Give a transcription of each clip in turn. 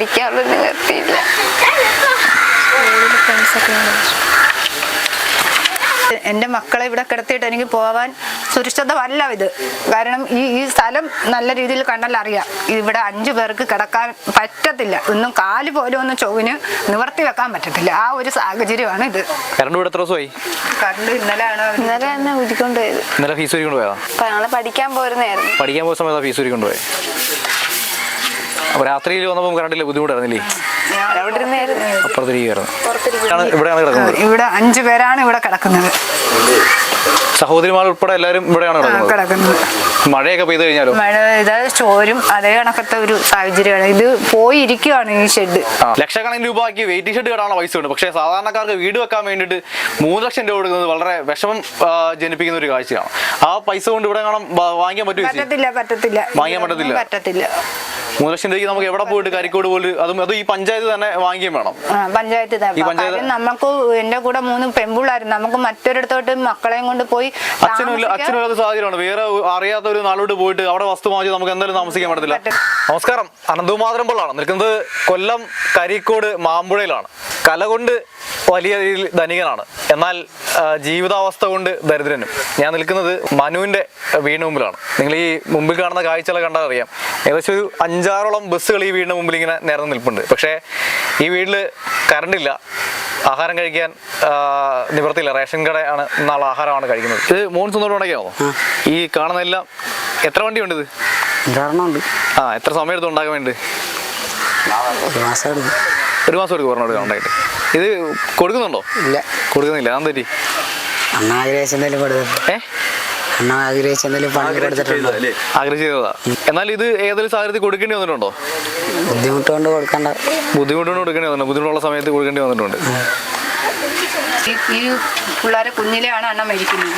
പഠിക്കാനുള്ള നിവർത്തിയില്ല എന്റെ മക്കളെ ഇവിടെ കിടത്തിയിട്ട് എനിക്ക് പോവാൻ സുരക്ഷിതമല്ല ഇത്. കാരണം ഈ ഈ സ്ഥലം നല്ല രീതിയിൽ കണ്ടാൽ അറിയാം. ഇവിടെ അഞ്ചു പേർക്ക് കിടക്കാൻ പറ്റത്തില്ല. ഒന്നും കാൽ പോലും ഒന്നും ചൊവിന് നിവർത്തി വെക്കാൻ പറ്റത്തില്ല. ആ ഒരു സാഹചര്യമാണ് ഇത്. കറണ്ട് ഇവിടെ എത്ര ദിവസമായി? കറണ്ട് ഇന്നലെയാണ് അവർ ഇന്നലെ തന്നെ ഊരിക്കൊണ്ട് പോയത്. ഇന്നലെ ഫീസ് ഊരിക്കൊണ്ട് പോയതാ? അപ്പൊ ഞങ്ങൾ പഠിക്കാൻ പോരുന്നായിരുന്നു പഠിക്കാൻ പോയ സമയത്താ ഫീസ് ഊരിക്കൊണ്ട് പോയത് അപ്പോൾ രാത്രിയിൽ വന്നപ്പോൾ കറണ്ടില്ല ബുദ്ധിമുട്ടായിരുന്നില്ലേ? അപ്പുറത്തിരിക്കുകയായിരുന്നു ഇവിടെയാണ് കിടക്കുന്നത്. ഇവിടെ അഞ്ചു പേരാണ് ഇവിടെ കിടക്കുന്നത്. സഹോദരിമാർ ഉൾപ്പെടെ എല്ലാവരും ഇവിടെയാണ് കിടക്കുന്നത്. മഴയൊക്കെ പെയ്ത് കഴിഞ്ഞാലോ? മഴ ഇത് ചോരും അതേ കണക്കത്തെ ഒരു സാഹചര്യമാണ്. ഇത് പോയിരിക്കുവാണ് ഈ ഷെഡ് ലക്ഷക്കണക്കിന് രൂപയ്ക്ക് വെയിറ്റിംഗ് ഷെഡ് കെടാനുള്ള പൈസ ഉണ്ട് പക്ഷേ സാധാരണക്കാർക്ക് വീട് വെക്കാൻ വേണ്ടിട്ട് മൂന്ന് ലക്ഷം രൂപ കൊടുക്കുന്നത് വളരെ വിഷമം ജനിപ്പിക്കുന്ന ഒരു കാഴ്ചയാണ്. ആ പൈസ കൊണ്ട് ഇവിടെ കാണാൻ വാങ്ങിക്കാൻ പറ്റില്ല പറ്റത്തില്ല വാങ്ങിക്കാൻ പറ്റത്തില്ല? പറ്റത്തില്ല. മൂന്ന് ലക്ഷം രൂപയ്ക്ക് നമുക്ക് എവിടെ പോയിട്ട് കരിക്കോട് പോലും അതും അത് ഈ പഞ്ചായത്ത് തന്നെ വാങ്ങിക്കുകയും വേണം. പഞ്ചായത്ത് കാര്യം നമുക്ക് എന്റെ കൂടെ മൂന്ന് പെമ്പിള്ളായിരുന്നു നമുക്ക് മറ്റൊരിടത്തോട്ട് മക്കളെയും കൊണ്ട് പോയി അച്ഛനും അച്ഛനും സാഹചര്യമാണ്. വേറെ അറിയാത്ത ഒരു നാളോട് പോയിട്ട് അവിടെ വസ്തു വാങ്ങിച്ച് നമുക്ക് എന്തായാലും താമസിക്കാൻ പറ്റത്തില്ല. പറ്റും. നമസ്കാരം. അനന്തകുമാതരമ്പിളാണ് നിൽക്കുന്നത് കൊല്ലം കരിക്കോട് മാമ്പുഴയിലാണ്. കല കൊണ്ട് വലിയ രീതിയിൽ ധനികനാണ്. എന്നാൽ ജീവിതാവസ്ഥ കൊണ്ട് ദരിദ്രനും. ഞാൻ നിൽക്കുന്നത് മനുവിന്റെ വീടിന് മുമ്പിലാണ്. നിങ്ങൾ ഈ മുമ്പിൽ കാണുന്ന കാഴ്ചകൾ കണ്ടാൽ അറിയാം. ഏകദേശം ഒരു അഞ്ചാറോളം ബസ്സുകൾ ഈ വീടിന് മുമ്പിൽ ഇങ്ങനെ നിരന്ന് നിൽപ്പുണ്ട്. പക്ഷേ ഈ വീട്ടിൽ കറണ്ടില്ല ആഹാരം കഴിക്കാൻ നിവൃത്തിയില്ല. നിവർത്തിയില്ല റേഷൻ കടയാണ് നാളെ ആഹാരമാണ് കഴിക്കുന്നത്. ഇത് മൂന്ന് സ്വന്തം ഉണ്ടാക്കിയാണോ ഈ കാണുന്നതെല്ലാം എത്ര വണ്ടി ഉണ്ട്. ഇത് ആ എത്ര സമയം എടുത്ത് ഉണ്ടാക്കാൻ വേണ്ടി ഒരു മാസം എടുക്കും പറഞ്ഞു കൊടുക്കാൻ പറഞ്ഞോട് ഉണ്ടായിട്ട് ഇത് കൊടുക്കുന്നുണ്ടോ? ഇല്ല. കൊടുക്കുന്നില്ല. ഞാൻ അണ്ണ ആഗ്രഹിച്ച എന്തെങ്കിലും കൊടുത്തിട്ടുണ്ട് ഏ? അണ്ണ ആഗ്രഹിച്ച എന്തെങ്കിലും പണി കൊടുത്തിട്ടുണ്ടോ? ആഗ്രഹിച്ചതാ എന്നാൽ ഇത് ഏതെങ്കിലും സാഹചര്യത്തിൽ കൊടുക്കേണ്ടി വന്നിട്ടുണ്ടോ? ബുദ്ധിമുട്ട് കൊണ്ട് കൊടുക്കണ്ട. ബുദ്ധിമുട്ടുകൊണ്ട് കൊടുക്കേണ്ടി വന്നിട്ടുണ്ട്. ബുദ്ധിമുട്ടുള്ള സമയത്ത് കൊടുക്കേണ്ടി വന്നിട്ടുണ്ട്. ഈ പിള്ളേരെ കുഞ്ഞിലെയാണ് അണ്ണ മരിക്കുന്നത്.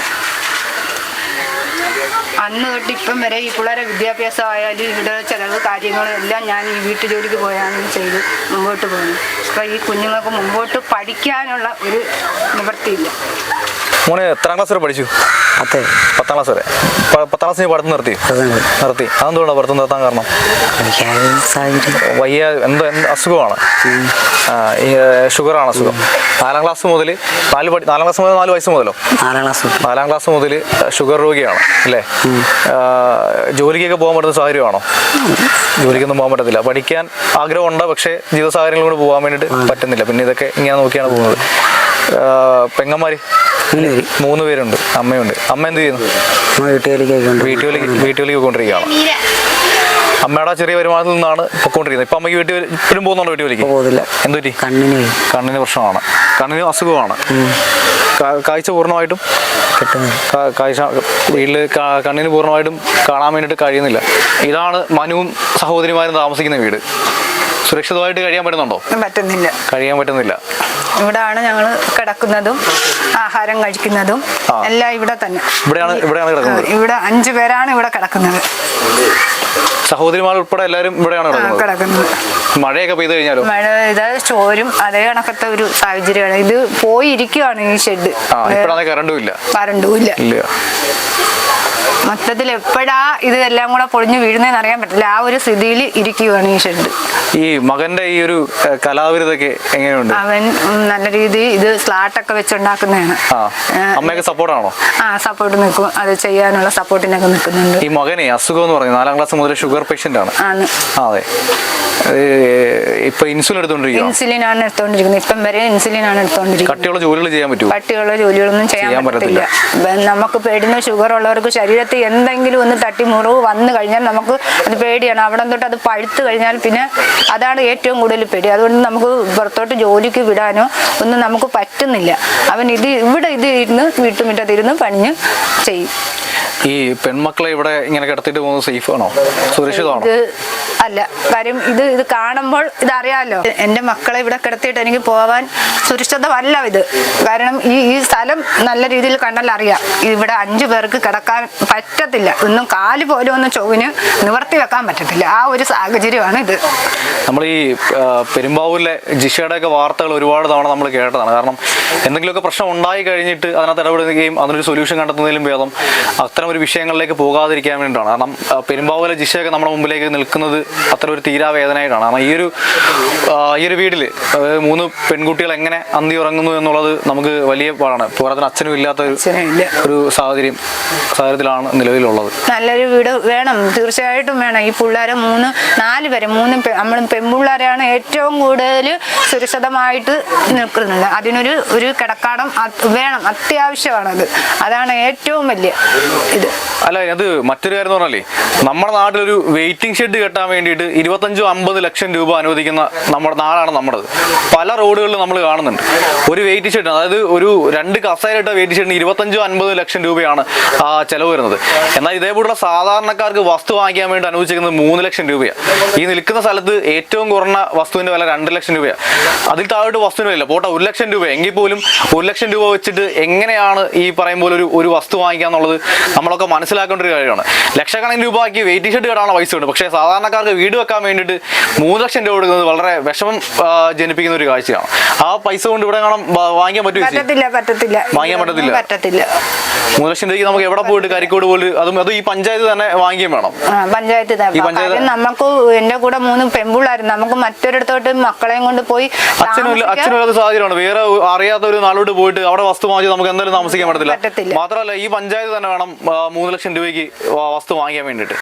അന്ന് തൊട്ട് ഇപ്പം വരെ ഈ പിള്ളേരെ വിദ്യാഭ്യാസമായാലും ഇവിടെ ചിലവ് കാര്യങ്ങളും എല്ലാം ഞാൻ ഈ വീട്ടു ജോലിക്ക് പോയാലും ചെയ്ത് മുമ്പോട്ട് പോകുന്നു അപ്പം ഈ കുഞ്ഞുങ്ങൾക്ക് മുമ്പോട്ട് പഠിക്കാനുള്ള ഒരു നിവൃത്തിയില്ല. മോനെ എത്രാം ക്ലാസ് വരെ പഠിച്ചു? അതെ പത്താം ക്ലാസ് വരെ. പത്താം ക്ലാസ് പഠിത്തം നിർത്തി? നിർത്തി. അതെന്തുകൊണ്ടാണ് പഠിത്തം നിർത്താൻ കാരണം? വയ്യ എന്തോ എന്ത് അസുഖമാണ്? ഈ ഷുഗറാണ് അസുഖം. നാലാം ക്ലാസ് മുതൽ നാല് പഠി നാലാം ക്ലാസ് മുതൽ നാല് വയസ്സ് മുതലോ? നാലാം ക്ലാസ് നാലാം ക്ലാസ് മുതൽ ഷുഗർ രോഗിയാണ്. അല്ലേ? ജോലിക്കൊക്കെ പോകാൻ പറ്റുന്ന സാഹചര്യമാണോ? ജോലിക്കൊന്നും പോകാൻ പറ്റത്തില്ല. പഠിക്കാൻ ആഗ്രഹമുണ്ട് പക്ഷേ ജീവിത സാഹചര്യങ്ങൾ കൊണ്ട് പോകാൻ വേണ്ടിയിട്ട് പറ്റുന്നില്ല. പിന്നെ ഇതൊക്കെ ഇങ്ങനെ നോക്കിയാണ് പോകുന്നത്. പെങ്ങന്മാര്? മൂന്ന് പേരുണ്ട്. അമ്മയുണ്ട്. അമ്മ എന്ത് ചെയ്യുന്നു? വീട്ടുകളിലേക്ക് വീട്ടുകളിലേക്ക് പോയിക്കൊണ്ടിരിക്കുകയാണ്. അമ്മയുടെ ചെറിയ വരുമാനത്തിൽ നിന്നാണ് പൊക്കോണ്ടിരിക്കുന്നത് ഇപ്പൊ അമ്മയ്ക്ക് വീട്ടിൽ ഇപ്പോഴും പോകുന്നുണ്ടോ വീട്ടുകളിലേക്ക് പോകുന്നില്ല എന്തു പറ്റി? കണ്ണിന് കണ്ണിന് പ്രശ്നമാണ്. കണ്ണിന് അസുഖമാണ്. കാഴ്ച പൂർണമായിട്ടും കാഴ്ച വീട്ടിൽ കണ്ണിന് പൂർണമായിട്ടും കാണാൻ വേണ്ടിട്ട് കഴിയുന്നില്ല. ഇതാണ് മനുവും സഹോദരിമാരും താമസിക്കുന്ന വീട്. സുരക്ഷിതമായിട്ട് കഴിയാൻ പറ്റുന്നുണ്ടോ? പറ്റുന്നില്ല. കഴിയാൻ പറ്റുന്നില്ല. ഇവിടാണ് ഞങ്ങൾ കിടക്കുന്നതും ആഹാരം കഴിക്കുന്നതും എല്ലാം ഇവിടെ തന്നെ. ഇവിടെയാണ് ഇവിടെയാണ് കിടക്കുന്നത്. ഇവിടെ അഞ്ചു പേരാണ് ഇവിടെ കിടക്കുന്നത്. സഹോദരിമാർ ഉൾപ്പെടെ എല്ലാവരും ഇവിടെയാണ് കിടക്കുന്നത്. മഴയൊക്കെ പെയ്ത് കഴിഞ്ഞാലോ? മഴ ഇത് ചോരും അതേ കണക്കത്തെ ഒരു സാഹചര്യമാണ്. ഇത് പോയിരിക്കുവാണ് ഈ ഷെഡ് കറണ്ടും ഇല്ല. കറണ്ടും ഇല്ല. മൊത്തത്തിൽ എപ്പോഴാ ഇത് എല്ലാം കൂടെ പൊളിഞ്ഞു വീഴുന്നതെന്ന് അറിയാൻ പറ്റില്ല. ആ ഒരു സ്ഥിതിയിൽ ഇരിക്കുവാണ് ഈ ഷെഡ് ഈ മകന്റെ ഈ ഒരു കലാവിരുതൊക്കെ എങ്ങനെയുണ്ട്? അവൻ നല്ല രീതിയിൽ ഇത് സ്ലാട്ടൊക്കെ വെച്ചുണ്ടാക്കുന്നതാണ്. അമ്മയൊക്കെ സപ്പോർട്ടാണോ? ആ സപ്പോർട്ട് നിൽക്കും. അത് ചെയ്യാനുള്ള സപ്പോർട്ടിനൊക്കെ നിൽക്കുന്നുണ്ട്. ഈ മകനെ അസുഖം എന്ന് പറയുന്നത് നാലാം ക്ലാസ് മുതൽ ഷുഗർ പേഷ്യന്റ് ആണ്. അതെ. ഇപ്പൊ ഇൻസുലിൻ എടുത്തോണ്ടിരിക്കുന്നത് ഇൻസുലിൻ ആണ് എടുത്തോണ്ടിരിക്കുന്നത്. ഇപ്പം വരെ ഇൻസുലിൻ ആണ് എടുത്തോണ്ടിരിക്കുന്നത്. പട്ടിയുള്ള ജോലികൾ ചെയ്യാൻ പറ്റുമോ പട്ടിയുള്ള ജോലികളൊന്നും ചെയ്യാൻ പറ്റില്ല പറ്റത്തില്ല. നമുക്ക് പേടിന് ഷുഗർ ഉള്ളവർക്ക് ശരീരത്തിൽ എന്തെങ്കിലും ഒന്ന് തട്ടി മുറിവ് വന്നു കഴിഞ്ഞാൽ നമുക്ക് അത് പേടിയാണ്. അവിടെ തൊട്ട് അത് പഴുത്തു കഴിഞ്ഞാൽ പിന്നെ അതാണ് ഏറ്റവും കൂടുതൽ പേടി. അതുകൊണ്ട് നമുക്ക് പുറത്തോട്ട് ജോലിക്ക് വിടാനോ ഒന്നും നമുക്ക് പറ്റുന്നില്ല. അവൻ ഇത് ഇവിടെ ഇത് ഇരുന്ന് വീട്ടുമുറ്റത്തിരുന്ന് പണിഞ്ഞ് ചെയ്യും. ഈ പെൺമക്കളെ ഇവിടെ ഇങ്ങനെ കിടത്തിട്ട് പോകുന്നത് സേഫ് ആണോ സുരക്ഷിതമാണോ? ഇത് അല്ല കാര്യം ഇത് ഇത് കാണുമ്പോൾ ഇതറിയാലോ. എന്റെ മക്കളെ ഇവിടെ കിടത്തിയിട്ട് എനിക്ക് പോകാൻ സുരക്ഷിതമല്ല ഇത്. കാരണം ഈ ഈ സ്ഥലം നല്ല രീതിയിൽ കണ്ടാൽ അറിയാം. ഇവിടെ അഞ്ചു പേർക്ക് കിടക്കാൻ പറ്റത്തില്ല. ഒന്നും കാൽ പോലും ഒന്ന് ചൊവ്വിന് നിവർത്തി വെക്കാൻ പറ്റത്തില്ല. ആ ഒരു സാഹചര്യമാണ് ഇത്. നമ്മൾ ഈ പെരുമ്പാവൂരിലെ ജിഷയുടെ ഒക്കെ വാർത്തകൾ ഒരുപാട് തവണ നമ്മൾ കേട്ടതാണ്. കാരണം എന്തെങ്കിലുമൊക്കെ പ്രശ്നം ഉണ്ടായി കഴിഞ്ഞിട്ട് അതിനകത്ത് ഇടപെടുകയും അതിനൊരു സൊല്യൂഷൻ കണ്ടെത്തുന്നതിലും ഭേദം അത്തരം ഒരു വിഷയങ്ങളിലേക്ക് പോകാതിരിക്കാൻ വേണ്ടിയിട്ടാണ്. കാരണം പെരുമ്പാവൂരിലെ ജിഷയൊക്കെ നമ്മുടെ മുമ്പിലേക്ക് നിൽക്കുന്നത് അത്ര ഒരു തീരാവേദനയായിട്ടാണ് കാരണം ഈ ഒരു ഈ ഒരു വീട്ടിൽ മൂന്ന് പെൺകുട്ടികൾ എങ്ങനെ അന്തി ഉറങ്ങുന്നു എന്നുള്ളത് നമുക്ക് വലിയ പാടാണ്. പോരാത്തിന് അച്ഛനും ഇല്ലാത്ത. ഒരു സാഹചര്യം സാഹചര്യത്തിലാണ് നിലവിലുള്ളത്. നല്ലൊരു വീട് വേണം. തീർച്ചയായിട്ടും വേണം. ഈ പിള്ളേരെ മൂന്ന് നാല് പേരെ മൂന്ന് നമ്മൾ പെൺപിള്ളേരെയാണ് ഏറ്റവും കൂടുതൽ സുരക്ഷിതമായിട്ട് നിൽക്കുന്നത്. അതിനൊരു ഒരു കിടക്കാടം വേണം അത്യാവശ്യമാണത്. അതാണ് ഏറ്റവും വലിയ ഇത്. അല്ല അത് മറ്റൊരു കാര്യം പറഞ്ഞാലേ നമ്മുടെ നാട്ടിലൊരു വെയിറ്റിംഗ് ഷെഡ് കെട്ടാൻ വേണ്ടിയിട്ട് ഇരുപത്തഞ്ചോ അമ്പത് ലക്ഷം രൂപ അനുവദിക്കുന്ന നമ്മുടെ നാടാണ് നമ്മുടേത്. പല റോഡുകളിലും നമ്മൾ കാണുന്നുണ്ട്. ഒരു വെയിറ്റ് ഷെഡ് അതായത് ഒരു രണ്ട് കസേരയിട്ട വെയിറ്റ് ഷെഡിന് ഇരുപത്തഞ്ചോ അൻപത് ലക്ഷം രൂപയാണ് ആ ചെലവ് വരുന്നത്. എന്നാൽ ഇതേപോലുള്ള സാധാരണക്കാർക്ക് വസ്തു വാങ്ങിക്കാൻ വേണ്ടി അനുവദിച്ചിരിക്കുന്നത് മൂന്ന് ലക്ഷം രൂപയാണ്. ഈ നിൽക്കുന്ന സ്ഥലത്ത് ഏറ്റവും കുറഞ്ഞ വസ്തുവിന്റെ വില രണ്ട് ലക്ഷം രൂപയാണ് അതിൽ താഴോട്ട് വസ്തുവിന് വില പോട്ടെ ഒരു ലക്ഷം രൂപ. എങ്കിൽ പോലും ഒരു ലക്ഷം രൂപ വെച്ചിട്ട് എങ്ങനെയാണ് ഈ പറയും പോലെ ഒരു ഒരു വസ്തു വാങ്ങിക്കുക എന്നുള്ളത് നമ്മളൊക്കെ മനസ്സിലാക്കേണ്ട ഒരു കാര്യമാണ്. ലക്ഷക്കണക്കിന് രൂപയ്ക്ക് വെയിറ്റിംഗ് ഷെഡ് കെട്ടാനുള്ള പൈസ ഉണ്ട്. പക്ഷേ സാധാരണക്കാർക്ക് വീട് വെക്കാൻ വേണ്ടിയിട്ട് മൂന്ന് ലക്ഷം രൂപ കൊടുക്കുന്നത് വളരെ വിഷമം ജനിപ്പിക്കുന്ന ഒരു കാഴ്ചയാണ്. ആ പൈസ കൊണ്ട് ഇവിടെ കാണാൻ വാങ്ങിക്കാൻ പറ്റും പറ്റത്തില്ല പറ്റത്തില്ല. വാങ്ങിക്കാൻ പറ്റത്തില്ല? പറ്റത്തില്ല. മൂന്ന് ലക്ഷം രൂപയ്ക്ക് നമുക്ക് എവിടെ പോയിട്ട് കരിക്കോട് പോയിട്ട് അതും അത് ഈ പഞ്ചായത്ത് തന്നെ വാങ്ങിക്കുകയും വേണം. പഞ്ചായത്ത് ഈ പഞ്ചായത്ത് നമുക്ക് എന്റെ കൂടെ മൂന്ന് പെൺപിള്ളായിരുന്നു നമുക്ക് മറ്റൊരിടത്തോട്ട് മക്കളെയും കൊണ്ട് പോയി അച്ഛനും ഇല്ല- താമസിക്കാൻ സാഹചര്യമാണ്. വേറെ അറിയാത്ത ഒരു നാളോട്ട് പോയിട്ട് അവിടെ വസ്തു വാങ്ങിച്ച് നമുക്ക് എന്തായാലും താമസിക്കാൻ പറ്റത്തില്ല. മാത്രമല്ല ഈ പഞ്ചായത്ത് തന്നെ വേണം മൂന്ന് ലക്ഷം രൂപയ്ക്ക് വസ്തു വാങ്ങിക്കാൻ വേണ്ടിയിട്ട്.